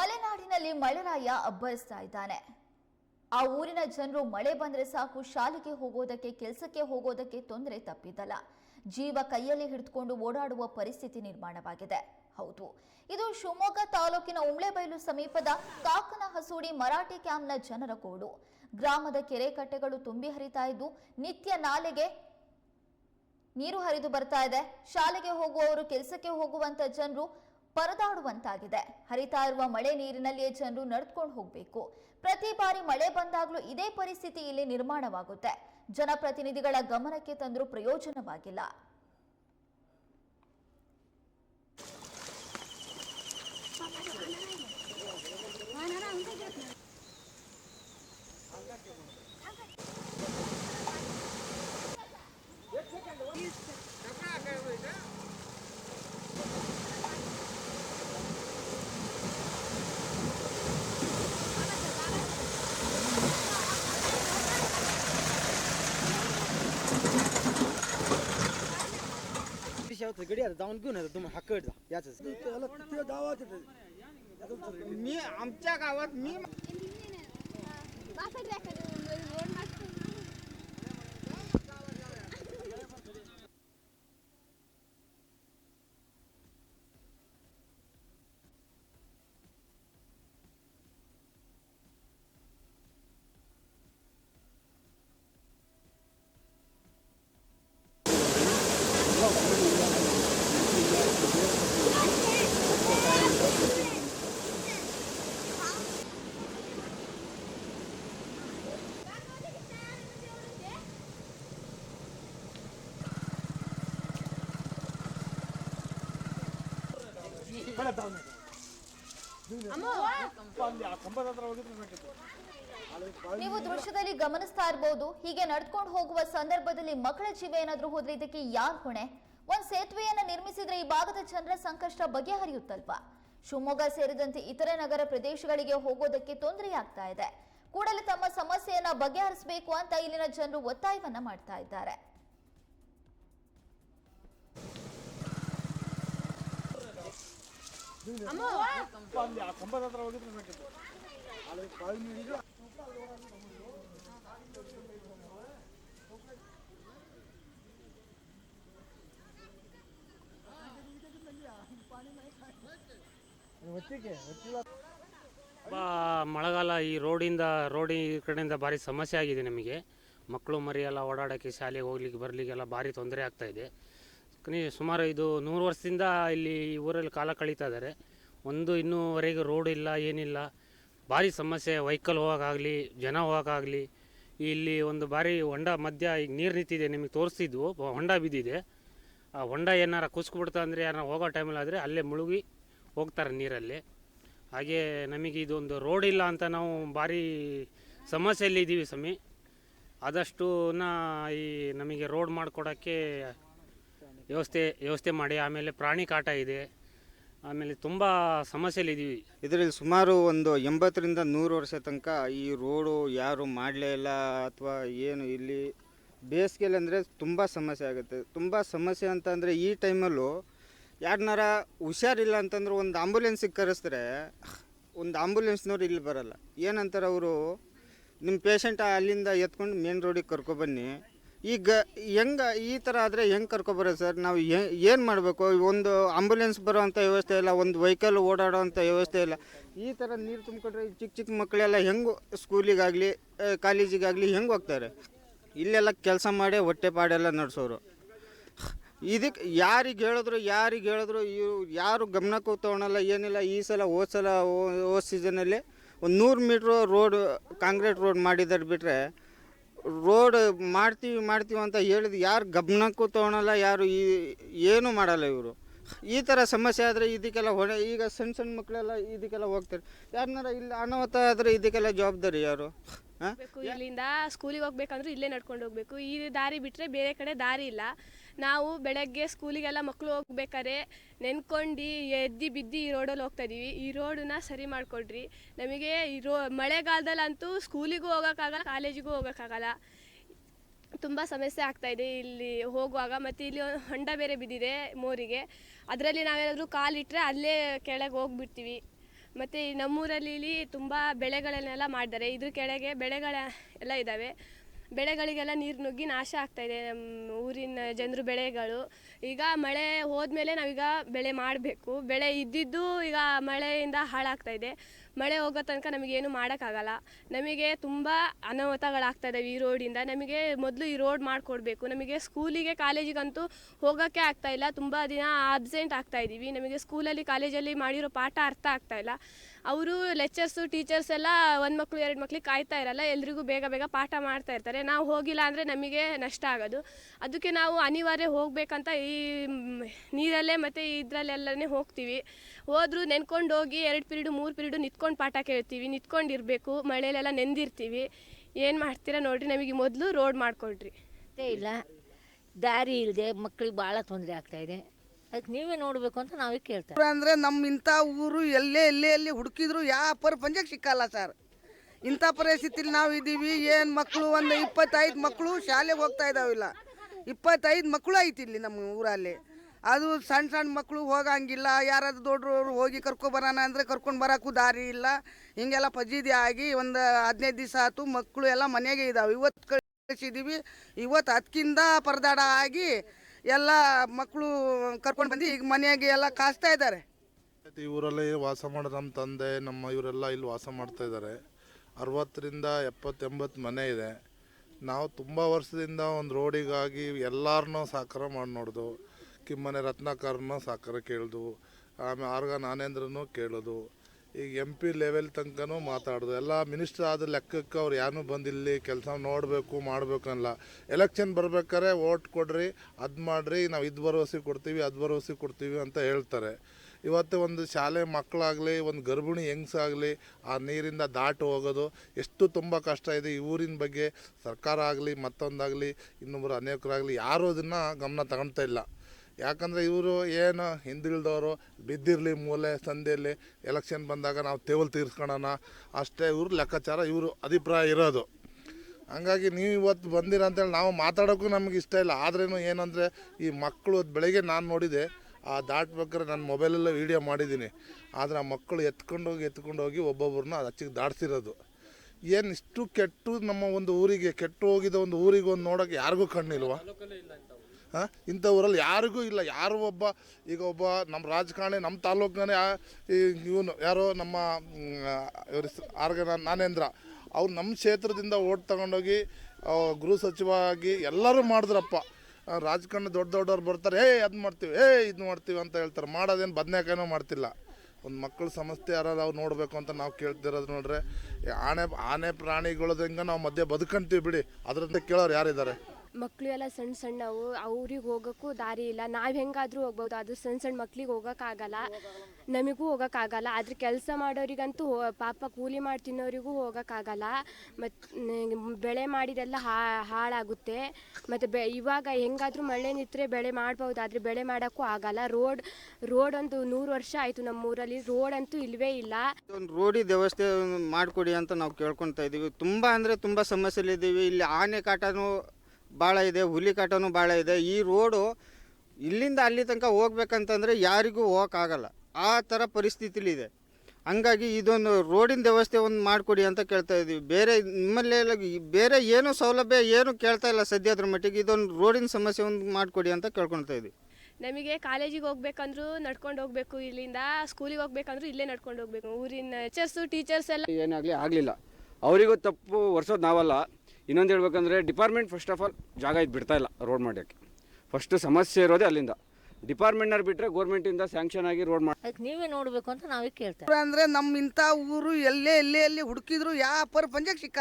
ಮಲೆನಾಡಿನಲ್ಲಿ ಮಳೆರಾಯ ಅಬ್ಬರಿಸ್ತಾ ಇದ್ದಾನೆ. ಆ ಊರಿನ ಜನರು ಮಳೆ ಬಂದ್ರೆ ಸಾಕು, ಶಾಲೆಗೆ ಹೋಗೋದಕ್ಕೆ, ಕೆಲಸಕ್ಕೆ ಹೋಗೋದಕ್ಕೆ ತೊಂದರೆ ತಪ್ಪಿದ್ದಲ್ಲ. ಜೀವ ಕೈಯಲ್ಲಿ ಹಿಡಿದುಕೊಂಡು ಓಡಾಡುವ ಪರಿಸ್ಥಿತಿ ನಿರ್ಮಾಣವಾಗಿದೆ. ಹೌದು. ಇದು ಶಿವಮೊಗ್ಗ ತಾಲೂಕಿನ ಉಮ್ಳೆಬೈಲು ಸಮೀಪದ ಕಾಕನ ಹಸೂಡಿ ಮರಾಠಿ ಕ್ಯಾಂಪ್ನ ಜನರ ಕೋಡು ಗ್ರಾಮದ ಕೆರೆ ಕಟ್ಟೆಗಳು ತುಂಬಿ ಹರಿತಾ ಇದ್ದು, ನಿತ್ಯ ನಾಲೆಗೆ ನೀರು ಹರಿದು ಬರ್ತಾ ಇದೆ. ಶಾಲೆಗೆ ಹೋಗುವವರು, ಕೆಲಸಕ್ಕೆ ಹೋಗುವಂತ ಜನರು ಪರದಾಡುವಂತಾಗಿದೆ. ಹರಿತಾ ಇರುವ ಮಳೆ ನೀರಿನಲ್ಲಿಯೇ ಜನರು ನಡೆದುಕೊಂಡು ಹೋಗಬೇಕು. ಪ್ರತಿ ಬಾರಿ ಮಳೆ ಬಂದಾಗಲೂ ಇದೇ ಪರಿಸ್ಥಿತಿ ಇಲ್ಲಿ ನಿರ್ಮಾಣವಾಗುತ್ತೆ. ಜನಪ್ರತಿನಿಧಿಗಳ ಗಮನಕ್ಕೆ ತಂದರೂ ಪ್ರಯೋಜನವಾಗಿಲ್ಲ. शेवट गडी आता जाऊन घेऊन येतो तुम्हाला हक्कड जा याच ते गावात. मी आमच्या गावात मी ನೀವು ದೃಶ್ಯದಲ್ಲಿ ಗಮನಿಸ್ತಾ ಇರಬಹುದು ಹೀಗೆ ನಡ್ಕೊಂಡು ಹೋಗುವ ಸಂದರ್ಭದಲ್ಲಿ ಮಕ್ಕಳ ಜೀವ ಏನಾದ್ರೂ ಹೋದ್ರೆ ಇದಕ್ಕೆ ಯಾರ್ ಹೊಣೆ? ಒಂದ್ ಸೇತುವೆಯನ್ನ ನಿರ್ಮಿಸಿದ್ರೆ ಈ ಭಾಗದ ಜನರ ಸಂಕಷ್ಟ ಬಗೆಹರಿಯುತ್ತಲ್ವಾ? ಶಿವಮೊಗ್ಗ ಸೇರಿದಂತೆ ಇತರೆ ನಗರ ಪ್ರದೇಶಗಳಿಗೆ ಹೋಗೋದಕ್ಕೆ ತೊಂದರೆಯಾಗ್ತಾ ಇದೆ. ಕೂಡಲೇ ತಮ್ಮ ಸಮಸ್ಯೆಯನ್ನ ಬಗೆಹರಿಸಬೇಕು ಅಂತ ಇಲ್ಲಿನ ಜನರು ಒತ್ತಾಯವನ್ನ ಮಾಡ್ತಾ ಇದ್ದಾರೆ. ಮಳೆಗಾಲ ಈ ರೋಡಿಂದ, ರೋಡಿ ಈ ಕಡೆಯಿಂದ ಭಾರಿ ಸಮಸ್ಯೆ ಆಗಿದೆ ನಮಗೆ. ಮಕ್ಕಳು ಮರಿ ಎಲ್ಲ ಓಡಾಡೋಕ್ಕೆ ಶಾಲೆಗೆ ಹೋಗ್ಲಿಕ್ಕೆ, ಬರಲಿಕ್ಕೆಲ್ಲ ಭಾರಿ ತೊಂದರೆ ಆಗ್ತಾ ಇದೆ. ಕನಿ ಸುಮಾರು ಇದು ನೂರು ವರ್ಷದಿಂದ ಇಲ್ಲಿ ಊರಲ್ಲಿ ಕಾಲ ಕಳೀತಾ ಇದ್ದಾರೆ. ಒಂದು ಇನ್ನೂವರೆಗೆ ರೋಡ್ ಇಲ್ಲ, ಏನಿಲ್ಲ. ಭಾರಿ ಸಮಸ್ಯೆ ವೆಹಿಕಲ್ ಹೋಗೋಕ್ಕಾಗಲಿ ಜನ ಹೋಗೋಕ್ಕಾಗಲಿ ಇಲ್ಲಿ ಒಂದು ಭಾರಿ ಹೊಂಡ ಮಧ್ಯ ಈಗ ನೀರು ನಿಂತಿದೆ, ನಿಮಗೆ ತೋರಿಸ್ತಿದ್ವು. ಹೊಂಡ ಬಿದ್ದಿದೆ. ಆ ಹೊಂಡ ಏನಾರ ಕುಸ್ಕೊಬಿಡ್ತಾ ಅಂದರೆ ಯಾರು ಹೋಗೋ ಟೈಮಲ್ಲಿ ಆದರೆ ಅಲ್ಲೇ ಮುಳುಗಿ ಹೋಗ್ತಾರೆ ನೀರಲ್ಲಿ. ಹಾಗೆ ನಮಗೆ ಇದೊಂದು ರೋಡ್ ಇಲ್ಲ ಅಂತ ನಾವು ಭಾರಿ ಸಮಸ್ಯೆಯಲ್ಲಿ ಇದ್ದೀವಿ ಸ್ವಾಮಿ. ಆದಷ್ಟು ಈ ನಮಗೆ ರೋಡ್ ಮಾಡಿಕೊಡೋಕ್ಕೆ ವ್ಯವಸ್ಥೆ ವ್ಯವಸ್ಥೆ ಮಾಡಿ, ಆಮೇಲೆ ಪ್ರಾಣಿ ಕಾಟ ಇದೆ. ಆಮೇಲೆ ತುಂಬ ಸಮಸ್ಯೆಲಿದ್ದೀವಿ ಇದರಲ್ಲಿ ಸುಮಾರು ಒಂದು ಎಂಬತ್ತರಿಂದ ನೂರು ವರ್ಷ ತನಕ ಈ ರೋಡು ಯಾರು ಮಾಡಲೇ ಇಲ್ಲ ಅಥವಾ ಏನು ಇಲ್ಲಿ ಬೇಸಿಗೆಯಲ್ಲಿ ಅಂದರೆ ತುಂಬ ಸಮಸ್ಯೆ ಆಗುತ್ತೆ. ತುಂಬ ಸಮಸ್ಯೆ ಅಂತಂದರೆ ಈ ಟೈಮಲ್ಲೂ ಯಾರನ್ನಾರ ಹುಷಾರಿಲ್ಲ ಅಂತಂದ್ರೆ ಒಂದು ಆಂಬುಲೆನ್ಸಿಗೆ ಕರೆಸಿದ್ರೆ ಒಂದು ಆಂಬುಲೆನ್ಸ್ನವ್ರು ಇಲ್ಲಿ ಬರಲ್ಲ. ಏನಂತಾರೆ ಅವರು, ನಿಮ್ಮ ಪೇಷಂಟ್ ಅಲ್ಲಿಂದ ಎತ್ಕೊಂಡು ಮೇನ್ ರೋಡಿಗೆ ಕರ್ಕೊಬನ್ನಿ ಈಗ ಹೆಂಗ ಈ ಥರ ಆದರೆ ಹೆಂಗೆ ಕರ್ಕೊಬರೋದು ಸರ್? ನಾವು ಏನು ಮಾಡಬೇಕು? ಒಂದು ಆಂಬುಲೆನ್ಸ್ ಬರೋವಂಥ ವ್ಯವಸ್ಥೆ ಇಲ್ಲ, ಒಂದು ವೆಹಿಕಲ್ ಓಡಾಡೋವಂಥ ವ್ಯವಸ್ಥೆ ಇಲ್ಲ. ಈ ಥರ ನೀರು ತುಂಬಿಕೊಂಡ್ರೆ ಚಿಕ್ಕ ಚಿಕ್ಕ ಮಕ್ಕಳೆಲ್ಲ ಹೆಂಗೆ ಸ್ಕೂಲಿಗಾಗಲಿ ಕಾಲೇಜಿಗಾಗಲಿ ಹೆಂಗೆ ಹೋಗ್ತಾರೆ? ಇಲ್ಲೆಲ್ಲ ಕೆಲಸ ಮಾಡಿ ಹೊಟ್ಟೆ ಪಾಡೆಲ್ಲ ನಡೆಸೋರು. ಇದಕ್ಕೆ ಯಾರಿಗೆ ಹೇಳಿದ್ರು ಯಾರಿಗೆ ಹೇಳಿದ್ರು ಇವು ಯಾರು ಗಮನಕ್ಕೂ ತೊಗೊಳಲ್ಲ ಏನಿಲ್ಲ, ಈ ಸಲ ಹೋದ ಸಲ ಹೋದ ಸೀಸನಲ್ಲಿ ಒಂದು ನೂರು ಮೀಟ್ರ್ ರೋಡ್ ಕಾಂಕ್ರೀಟ್ ರೋಡ್ ಮಾಡಿದ್ದಾರೆ ಬಿಟ್ಟರೆ ರೋಡ್ ಮಾಡ್ತೀವಿ ಮಾಡ್ತೀವಿ ಅಂತ ಹೇಳಿದ್ ಯಾರು ಗಮನಕ್ಕೂ ತೊಗೊಳಲ್ಲ, ಯಾರು ಈ, ಏನೂ ಮಾಡಲ್ಲ ಇವರು. ಈ ಥರ ಸಮಸ್ಯೆ ಆದರೆ ಇದಕ್ಕೆಲ್ಲ ಹೊಣೆ, ಈಗ ಸಣ್ಣ ಸಣ್ಣ ಮಕ್ಕಳೆಲ್ಲ ಇದಕ್ಕೆಲ್ಲ ಹೋಗ್ತಾರೆ. ಯಾರನ್ನಾರ ಇಲ್ಲಿ ಅನಾಹುತ ಆದರೆ ಇದಕ್ಕೆಲ್ಲ ಜವಾಬ್ದಾರಿ ಯಾರು? ಇಲ್ಲಿಂದ ಸ್ಕೂಲಿಗೆ ಹೋಗ್ಬೇಕಂದ್ರೆ ಇಲ್ಲೇ ನಡ್ಕೊಂಡು ಹೋಗ್ಬೇಕು. ಈ ದಾರಿ ಬಿಟ್ಟರೆ ಬೇರೆ ಕಡೆ ದಾರಿ ಇಲ್ಲ. ನಾವು ಬೆಳಗ್ಗೆ ಸ್ಕೂಲಿಗೆಲ್ಲ ಮಕ್ಕಳು ಹೋಗ್ಬೇಕಾದ್ರೆ ನೆನ್ಕೊಂಡು ಎದ್ದು ಬಿದ್ದು ಈ ರೋಡಲ್ಲಿ ಹೋಗ್ತಾ ಇದ್ದೀವಿ. ಈ ರೋಡನ್ನ ಸರಿ ಮಾಡಿಕೊಡ್ರಿ ನಮಗೆ ಈ ರೋ ಮಳೆಗಾಲದಲ್ಲಂತೂ ಸ್ಕೂಲಿಗೂ ಹೋಗೋಕ್ಕಾಗಲ್ಲ, ಕಾಲೇಜಿಗೂ ಹೋಗೋಕ್ಕಾಗಲ್ಲ. ತುಂಬ ಸಮಸ್ಯೆ ಆಗ್ತಾ ಇದೆ ಇಲ್ಲಿ ಹೋಗುವಾಗ. ಮತ್ತು ಇಲ್ಲಿ ಹೊಂಡ ಬೇರೆ ಬಿದ್ದಿದೆ ಮೋರಿಗೆ. ಅದರಲ್ಲಿ ನಾವೇನಾದರೂ ಕಾಲಿಟ್ಟರೆ ಅಲ್ಲೇ ಕೆಳಗೆ ಹೋಗ್ಬಿಡ್ತೀವಿ. ಮತ್ತು ನಮ್ಮೂರಲ್ಲಿ ಇಲ್ಲಿ ತುಂಬ ಬೆಳೆಗಳನ್ನೆಲ್ಲ ಮಾಡಿದ್ದಾರೆ ಇದ್ರ ಕೆಳಗೆ ಬೆಳೆಗಳ ಎಲ್ಲ ಇದ್ದಾವೆ. ಬೆಳೆಗಳಿಗೆಲ್ಲ ನೀರು ನುಗ್ಗಿ ನಾಶ ಆಗ್ತಾ ಇದೆ. ನಮ್ಮ ಊರಿನ ಜನರು ಬೆಳೆಗಳು. ಈಗ ಮಳೆ ಹೋದ್ಮೇಲೆ ನಾವೀಗ ಬೆಳೆ ಮಾಡಬೇಕು. ಬೆಳೆ ಇದ್ದಿದ್ದು ಈಗ ಮಳೆಯಿಂದ ಹಾಳಾಗ್ತಾ ಇದೆ. ಮಳೆ ಹೋಗೋ ತನಕ ನಮಗೇನು ಮಾಡೋಕ್ಕಾಗಲ್ಲ. ನಮಗೆ ತುಂಬ ಅನಾಹುತಗಳಾಗ್ತಾ ಇದ್ದಾವೆ ಈ ರೋಡಿಂದ ನಮಗೆ ಮೊದಲು ಈ ರೋಡ್ ಮಾಡಿಕೊಡ್ಬೇಕು. ನಮಗೆ ಸ್ಕೂಲಿಗೆ ಕಾಲೇಜಿಗಂತೂ ಹೋಗೋಕ್ಕೆ ಆಗ್ತಾ ಇಲ್ಲ. ತುಂಬ ದಿನ ಆಬ್ಸೆಂಟ್ ಆಗ್ತಾ ಇದ್ದೀವಿ. ನಮಗೆ ಸ್ಕೂಲಲ್ಲಿ ಕಾಲೇಜಲ್ಲಿ ಮಾಡಿರೋ ಪಾಠ ಅರ್ಥ ಆಗ್ತಾ ಇಲ್ಲ. ಅವರು ಲೆಕ್ಚರ್ಸು ಟೀಚರ್ಸ್ ಎಲ್ಲ ಒಂದು ಮಕ್ಕಳು ಎರಡು ಮಕ್ಳಿಗೆ ಕಾಯ್ತಾ ಇರಲ್ಲ. ಎಲ್ರಿಗೂ ಬೇಗ ಬೇಗ ಪಾಠ ಮಾಡ್ತಾ ಇರ್ತಾರೆ. ನಾವು ಹೋಗಿಲ್ಲ ಅಂದರೆ ನಮಗೆ ನಷ್ಟ ಆಗೋದು. ಅದಕ್ಕೆ ನಾವು ಅನಿವಾರ್ಯ ಹೋಗಬೇಕಂತ ಈ ನೀರಲ್ಲೇ ಮತ್ತು ಇದರಲ್ಲೆಲ್ಲನೇ ಹೋಗ್ತೀವಿ. ಹೋದರೂ ನೆನ್ಕೊಂಡು ಹೋಗಿ ಎರಡು ಪೀರಿಯಡು, ಮೂರು ಪೀರಿಯಡು ನಿಂತ್ಕೊಂಡು ಪಾಠ ಕೇಳ್ತೀವಿ ನಿಂತ್ಕೊಂಡು ಇರಬೇಕು ಮಳೆಯಲ್ಲೆಲ್ಲ ನೆಂದಿರ್ತೀವಿ. ಏನು ಮಾಡ್ತೀರಾ ನೋಡ್ರಿ ನಮಗೆ ಮೊದಲು ರೋಡ್ ಮಾಡಿಕೊಡ್ರಿ ಇಲ್ಲ. ದಾರಿ ಇಲ್ಲದೆ ಮಕ್ಕಳಿಗೆ ಭಾಳ ತೊಂದರೆ ಆಗ್ತಾ ಇದೆ. ಅದಕ್ಕೆ ನೀವೇ ನೋಡಬೇಕು ಅಂತ ನಾವೇ ಕೇಳ್ತೇವೆ ಅಂದರೆ ನಮ್ಮ ಇಂಥ ಊರು ಎಲ್ಲೇ ಎಲ್ಲೇ ಎಲ್ಲಿ ಹುಡುಕಿದ್ರು ಯಾವ ಪಂಜಕ್ಕೆ ಸಿಕ್ಕಲ್ಲ ಸರ್. ಇಂಥ ಪರಿಸ್ಥಿತಿಲಿ ನಾವು ಇದ್ದೀವಿ ಏನು ಮಕ್ಕಳು ಒಂದು ಇಪ್ಪತ್ತೈದು ಮಕ್ಕಳು ಶಾಲೆಗೆ ಹೋಗ್ತಾ ಇದಾವಿಲ್ಲ. ಇಪ್ಪತ್ತೈದು ಮಕ್ಕಳು ಐತಿ ಇಲ್ಲಿ ನಮ್ಮ ಊರಲ್ಲಿ. ಅದು ಸಣ್ಣ ಸಣ್ಣ ಮಕ್ಕಳು ಹೋಗಂಗಿಲ್ಲ, ಯಾರಾದ್ರು ದೊಡ್ಡವರು ಹೋಗಿ ಕರ್ಕೊಬರೋಣ ಅಂದರೆ ಕರ್ಕೊಂಡು ಬರೋಕ್ಕೂ ದಾರಿ ಇಲ್ಲ. ಹಿಂಗೆಲ್ಲ ಪಜೀದಿ ಆಗಿ ಒಂದು ಹದಿನೈದು ದಿವಸ ಆಯ್ತು ಮಕ್ಕಳು ಎಲ್ಲ ಮನೆಗೆ ಇದ್ದಾವೆ ಇವತ್ತು ಕಳಿಸಿದ್ದೀವಿ ಇವತ್ತು ಅದಕ್ಕಿಂತ ಪರದಾಡ ಆಗಿ ಎಲ್ಲ ಮಕ್ಕಳು ಕರ್ಕೊಂಡು ಬಂದು ಈಗ ಮನೆಯಾಗೆ ಎಲ್ಲ ಕಾಸ್ತಾ ಇದ್ದಾರೆ. ಇವರೆಲ್ಲ ವಾಸ ಮಾಡೋ ನಮ್ಮ ತಂದೆ, ನಮ್ಮ ಇವರೆಲ್ಲ ಇಲ್ಲಿ ವಾಸ ಮಾಡ್ತಾ ಇದ್ದಾರೆ. ಅರವತ್ತರಿಂದ ಎಪ್ಪತ್ತೆಂಬತ್ತು ಮನೆ ಇದೆ. ನಾವು ತುಂಬ ವರ್ಷದಿಂದ ಒಂದು ರೋಡಿಗಾಗಿ ಎಲ್ಲರನ್ನೂ ಸಾಕಾರ ಮಾಡಿ ನೋಡ್ದು ಕಿಮ್ಮನೆ ರತ್ನಾಕರ್ನ ಸಾಕರೆ ಕೇಳೋದು ಆಮೇಲೆ ಆರ್ಗ ನಾನೇಂದ್ರನೂ ಕೇಳೋದು. ಈಗ ಎಂ ಪಿ ಲೆವೆಲ್ ತನಕನೂ ಮಾತಾಡೋದು. ಎಲ್ಲ ಮಿನಿಸ್ಟರ್ ಆದ ಲೆಕ್ಕಕ್ಕೆ ಅವ್ರು ಯಾರೂ ಬಂದಿಲ್ಲಿ, ಕೆಲಸ ನೋಡಬೇಕು, ಮಾಡಬೇಕು ಎಲೆಕ್ಷನ್ ಬರ್ಬೇಕಾದ್ರೆ ಓಟ್ ಕೊಡ್ರಿ, ಅದು ಮಾಡಿರಿ, ನಾವು ಇದು ಭರವಸೆ ಕೊಡ್ತೀವಿ, ಅದು ಭರವಸೆ ಕೊಡ್ತೀವಿ ಅಂತ ಹೇಳ್ತಾರೆ. ಇವತ್ತು ಒಂದು ಶಾಲೆ ಮಕ್ಕಳಾಗಲಿ ಒಂದು ಗರ್ಭಿಣಿ ಹೆಂಗ್ಸಾಗಲಿ, ಆ ನೀರಿಂದ ದಾಟು ಹೋಗೋದು ಎಷ್ಟು ತುಂಬ ಕಷ್ಟ ಇದೆ. ಈ ಊರಿನ ಬಗ್ಗೆ ಸರ್ಕಾರ ಆಗಲಿ, ಮತ್ತೊಂದಾಗಲಿ ಇನ್ನೊಬ್ಬರು ಅನೇಕರಾಗಲಿ, ಯಾರೂ ಅದನ್ನು ಗಮನ ತಗೊಳ್ತಾ ಇಲ್ಲ. ಯಾಕಂದರೆ ಇವರು ಏನು ಹಿಂದುಳಿದವರು, ಬಿದ್ದಿರಲಿ ಮೂಲೆ ಸಂದೆಯಲ್ಲಿ ಎಲೆಕ್ಷನ್ ಬಂದಾಗ ನಾವು ತೇವಲ್ ತೀರ್ಸ್ಕೊಳೋಣ, ಅಷ್ಟೇ ಇವರು ಲೆಕ್ಕಾಚಾರ, ಇವರು ಅಭಿಪ್ರಾಯ ಇರೋದು. ಹಂಗಾಗಿ ನೀವು ಇವತ್ತು ಬಂದಿರ ಅಂತೇಳಿ ನಾವು ಮಾತಾಡೋಕ್ಕೂ ನಮ್ಗೆ ಇಷ್ಟ ಇಲ್ಲ. ಆದ್ರೇನು ಏನಂದರೆ ಈ ಮಕ್ಕಳು ಬೆಳಗ್ಗೆ ನಾನು ನೋಡಿದೆ, ಆ ದಾಟ್ಬೇಕಾದ್ರೆ ನನ್ನ ಮೊಬೈಲಲ್ಲೇ ವೀಡಿಯೋ ಮಾಡಿದ್ದೀನಿ. ಆದರೆ ಆ ಮಕ್ಕಳು ಎತ್ಕೊಂಡೋಗಿ ಎತ್ಕೊಂಡೋಗಿ ಒಬ್ಬೊಬ್ಬರನ್ನ ಹಚ್ಚಿಗೆ ದಾಟ್ಸಿರೋದು. ಏನು ಇಷ್ಟು ಕೆಟ್ಟು ನಮ್ಮ ಒಂದು ಊರಿಗೆ, ಕೆಟ್ಟು ಹೋಗಿದ ಒಂದು ಊರಿಗೆ ಒಂದು ನೋಡೋಕೆ ಯಾರಿಗೂ ಕಣ್ಣಿಲ್ವಾ? ಹಾಂ? ಇಂಥ ಊರಲ್ಲಿ ಯಾರಿಗೂ ಇಲ್ಲ. ಯಾರು ಒಬ್ಬ, ಈಗ ಒಬ್ಬ ನಮ್ಮ ರಾಜಕಾರಣಿ, ನಮ್ಮ ತಾಲೂಕಿನೇ ಇವನು, ಯಾರೋ ನಮ್ಮ ಇವ್ರ ಆರ್ಗ ನಾನೇಂದ್ರ, ಅವ್ರು ನಮ್ಮ ಕ್ಷೇತ್ರದಿಂದ ಓಟ್ ತಗೊಂಡೋಗಿ ಗೃಹ ಸಚಿವ ಆಗಿ ಎಲ್ಲರೂ ಮಾಡಿದ್ರಪ್ಪ. ರಾಜಕಾರಣ ದೊಡ್ಡ ದೊಡ್ಡವ್ರು ಬರ್ತಾರೆ ಏ ಅದು ಮಾಡ್ತೀವಿ ಏ ಇದು ಮಾಡ್ತೀವಿ ಅಂತ ಹೇಳ್ತಾರೆ. ಮಾಡೋದೇನು ಬದನೇಕಾಯಿನೂ ಮಾಡ್ತಿಲ್ಲ. ಒಂದು ಮಕ್ಕಳ ಸಮಸ್ಯೆ ಯಾರು ಅವ್ರು ನೋಡಬೇಕು ಅಂತ ನಾವು ಕೇಳ್ತಿರೋದು ನೋಡ್ರೆ, ಆನೆ ಆನೆ ಪ್ರಾಣಿಗಳದಂಗೆ ನಾವು ಮಧ್ಯೆ ಬದುಕಂತೀವಿ ಬಿಡಿ. ಅದರಿಂದ ಕೇಳೋರು ಯಾರಿದ್ದಾರೆ? ಮಕ್ಕಳು ಎಲ್ಲ ಸಣ್ಣ ಸಣ್ಣವು ಅವ್ರಿಗೆ ಹೋಗೋಕ್ಕೂ ದಾರಿ ಇಲ್ಲ. ನಾವು ಹೆಂಗಾದ್ರೂ ಹೋಗ್ಬೋದು. ಅದು ಸಣ್ಣ ಸಣ್ಣ ಮಕ್ಳಿಗೆ ಹೋಗೋಕ್ಕಾಗಲ್ಲ. ನಮಗೂ ಹೋಗೋಕ್ಕಾಗಲ್ಲ. ಆದ್ರೆ ಕೆಲಸ ಮಾಡೋರಿಗಂತೂ ಪಾಪ ಕೂಲಿ ಮಾಡಿ ತಿನ್ನೋರಿಗೂ ಹೋಗೋಕ್ಕಾಗಲ್ಲ. ಮತ್ತು ಬೆಳೆ ಮಾಡಿದೆಲ್ಲ ಹಾಳಾಗುತ್ತೆ. ಮತ್ತು ಬೆ, ಇವಾಗ ಹೆಂಗಾದರೂ ಮಳೆ ನಿಂತರೆ ಬೆಳೆ ಮಾಡ್ಬೋದು ಆದರೆ ಬೆಳೆ ಮಾಡೋಕ್ಕೂ ಆಗಲ್ಲ. ರೋಡ್ ರೋಡ್ ಒಂದು ನೂರು ವರ್ಷ ಆಯಿತು ನಮ್ಮ ಊರಲ್ಲಿ ರೋಡ್ ಅಂತೂ ಇಲ್ಲವೇ ಇಲ್ಲ. ಒಂದು ರೋಡಿ ವ್ಯವಸ್ಥೆ ಮಾಡಿಕೊಡಿ ಅಂತ ನಾವು ಕೇಳ್ಕೊತಾ ಇದ್ದೀವಿ ತುಂಬ ಅಂದರೆ ತುಂಬ ಸಮಸ್ಯೆಲಿದ್ದೀವಿ. ಇಲ್ಲಿ ಆನೆ ಕಾಟನೂ ಭಾಳ ಇದೆ ಹುಲಿ ಕಾಟನೂ ಭಾಳ ಇದೆ. ಈ ರೋಡು ಇಲ್ಲಿಂದ ಅಲ್ಲಿ ತನಕ ಹೋಗ್ಬೇಕಂತಂದರೆ ಯಾರಿಗೂ ಹೋಗೋಕ್ಕಾಗಲ್ಲ ಆ ಥರ ಪರಿಸ್ಥಿತಿಲಿದೆ. ಹಂಗಾಗಿ ಇದೊಂದು ರೋಡಿನ ವ್ಯವಸ್ಥೆ ಒಂದು ಮಾಡಿಕೊಡಿ ಅಂತ ಕೇಳ್ತಾ ಇದ್ದೀವಿ. ಬೇರೆ ನಿಮ್ಮಲ್ಲೇ ಬೇರೆ ಏನು ಸೌಲಭ್ಯ ಏನು ಕೇಳ್ತಾ ಇಲ್ಲ ಸದ್ಯದ್ರ ಮಟ್ಟಿಗೆ. ಇದೊಂದು ರೋಡಿನ ಸಮಸ್ಯೆ ಒಂದು ಮಾಡಿಕೊಡಿ ಅಂತ ಕೇಳ್ಕೊಳ್ತಾ ಇದ್ದೀವಿ. ನಮಗೆ ಕಾಲೇಜಿಗೆ ಹೋಗ್ಬೇಕಂದ್ರೂ ನಡ್ಕೊಂಡು ಹೋಗ್ಬೇಕು ಇಲ್ಲಿಂದ. ಸ್ಕೂಲಿಗೆ ಹೋಗ್ಬೇಕಂದ್ರೂ ಇಲ್ಲೇ ನಡ್ಕೊಂಡು ಹೋಗ್ಬೇಕು. ಊರಿನ ಲೆಕ್ಚರ್ಸು ಟೀಚರ್ಸ್ ಎಲ್ಲ ಏನಾಗಲಿ ಆಗಲಿಲ್ಲ. ಅವರಿಗೂ ತಪ್ಪು ಹೊರ್ಸೋದು ನಾವಲ್ಲ. ಇನ್ನೊಂದು ಹೇಳ್ಬೇಕಂದ್ರೆ ಡಿಪಾರ್ಟ್ಮೆಂಟ್ ಫಸ್ಟ್ ಆಫ್ ಆಲ್ ಜಾಗ ಇದು ಬಿಡ್ತಾ ಇಲ್ಲ ರೋಡ್ ಮಾಡೋಕ್ಕೆ ಫಸ್ಟ್ ಸಮಸ್ಯೆ ಇರೋದೇ ಅಲ್ಲಿಂದ. ಡಿಪಾರ್ಟ್ಮೆಂಟ್ನವ್ರು ಬಿಟ್ಟರೆ ಗೌರ್ಮೆಂಟಿಂದ ಸ್ಯಾಂಕ್ಷನ್ ಆಗಿ ರೋಡ್ ಮಾಡಿ ಅದಕ್ಕೆ ನೀವೇ ನೋಡಬೇಕು ಅಂತ ನಾವೇ ಕೇಳ್ತೇವೆ. ಅಂದ್ರೆ ನಮ್ಮ ಇಂಥ ಊರು ಎಲ್ಲೇ ಎಲ್ಲೇ ಎಲ್ಲಿ ಹುಡುಕಿದ್ರು ಯಾವ ಪಂಜಕ್ಕೆ ಸಿಕ್ಕಲ್ಲ